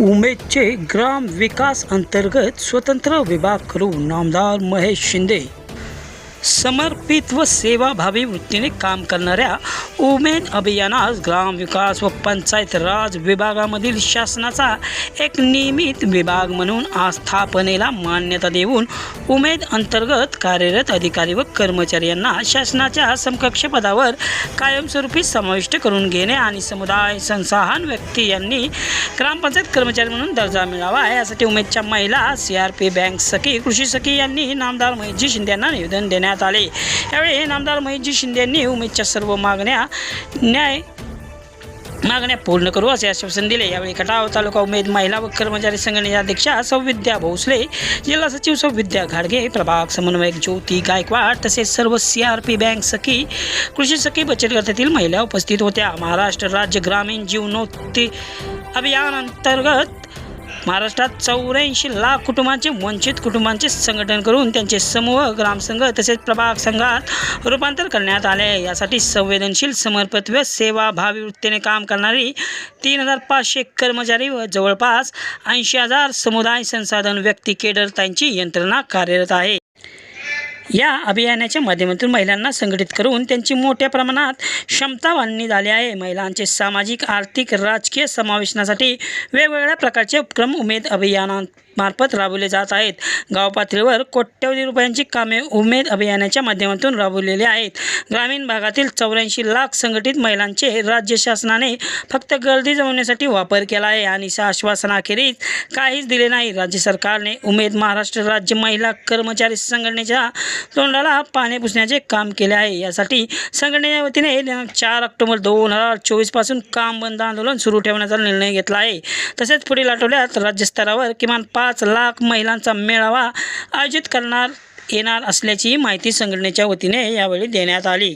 उमेदचे ग्राम विकास अंतर्गत स्वतंत्र विभाग करून नामदार महेश शिंदे समर्पित व सेवाभावी वृत्तीने काम करणाऱ्या उमेद अभियानास ग्रामविकास व पंचायत राज विभागामधील शासनाचा एक नियमित विभाग म्हणून आस्थापनेला मान्यता देऊन उमेद अंतर्गत कार्यरत अधिकारी व कर्मचारी यांना शासनाच्या समकक्ष पदावर कायमस्वरूपी समाविष्ट करून घेणे आणि समुदाय संसाहन व्यक्ती यांनी ग्रामपंचायत कर्मचारी म्हणून दर्जा मिळावा यासाठी उमेदच्या महिला सी आर पी बँक सखी कृषी सखी यांनी नामदार महेशजी शिंदे यांना निवेदन देण्यात आले. यावेळी नामदार महेशजी शिंदे यांनी उमेदच्या सर्व मागण्या न्याय मागण्या पूर्ण करू असे आश्वासन दिले. यावेळी खटाव तालुका उमेद महिला व कर्मचारी संघटनेच्या अध्यक्षा सौविद्या भोसले जिल्हा सचिव सौविद्या घाडगे प्रभाग समन्वयक ज्योती गायकवाड तसेच सर्व सी आर पी बँक सखी कृषी सखी बचत गटातील महिला उपस्थित होत्या. महाराष्ट्र राज्य ग्रामीण जीवनोत्ती अभियान अंतर्गत महाराष्ट्रात चौऱ्याऐंशी लाख कुटुंबांचे वंचित कुटुंबांचे संघटन करून त्यांचे समूह ग्रामसंघ तसेच प्रभाग संघात रूपांतर करण्यात आले. यासाठी संवेदनशील समर्पित व सेवाभावी वृत्तीने काम करणारी तीन हजार पाचशे कर्मचारी व जवळपास ऐंशी हजार समुदाय संसाधन व्यक्ती केडर त्यांची यंत्रणा कार्यरत आहे. या अभियानाच्या माध्यमातून महिलांना संघटित करून त्यांची मोठ्या प्रमाणात क्षमता वाढणी झाली आहे. महिलांचे सामाजिक आर्थिक राजकीय समावेशनासाठी वेगवेगळ्या प्रकारचे उपक्रम उमेद मार्फत राबवले जात आहेत. गावपातळीवर कोट्यवधी रुपयांची कामे उमेद अभियानाच्या माध्यमातून राबवलेली आहेत. ग्रामीण भागातील चौऱ्याऐंशी लाख संघटित महिलांचे राज्य शासनाने फक्त गर्दी जमवण्यासाठी वापर केला आहे आणि आश्वासनाखेरीज काहीच दिले नाही. राज्य सरकारने उमेद महाराष्ट्र राज्य महिला कर्मचारी संघटनेच्या तोंडाला पाणी पुसण्याचे काम केले आहे. यासाठी संघटनेच्या वतीने चार ऑक्टोबर दोन हजार चोवीसपासून काम बंद आंदोलन सुरू ठेवण्याचा निर्णय घेतला आहे. तसेच पुढील आठवड्यात राज्यस्तरावर किमान पाच पाच लाख महिलांचा मेळावा आयोजित करणार येणार असल्याची माहिती संघटनेच्या वतीने यावेळी देण्यात आली.